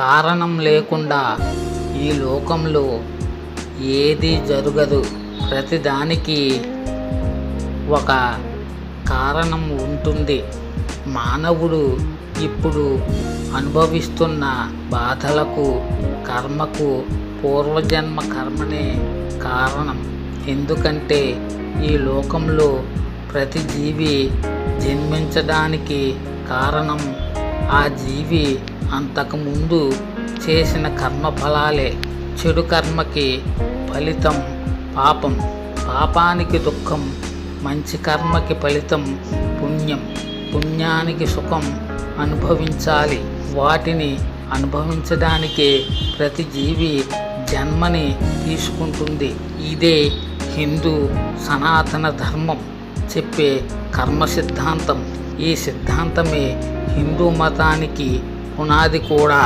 కారణం లేకుండా ఈ లోకంలో ఏది జరగదు. ప్రతిదానికి ఒక కారణం ఉంటుంది. మానవుడు ఇప్పుడు అనుభవిస్తున్న బాధలకు కర్మకు పూర్వజన్మ కర్మనే కారణం. ఎందుకంటే ఈ లోకంలో ప్రతి జీవి జన్మించడానికి కారణం ఆ జీవి అంతకుముందు చేసిన కర్మ ఫలాలే చెడు కర్మకి ఫలితం పాపం. పాపానికి దుఃఖం మంచి కర్మకి ఫలితం పుణ్యం. పుణ్యానికి సుఖం అనుభవించాలి. వాటిని అనుభవించడానికే ప్రతి జీవి జన్మని తీసుకుంటుంది. ఇదే హిందూ సనాతన ధర్మం చెప్పే కర్మ సిద్ధాంతం ఈ సిద్ధాంతమే హిందూ మతానికి పునాది కూడా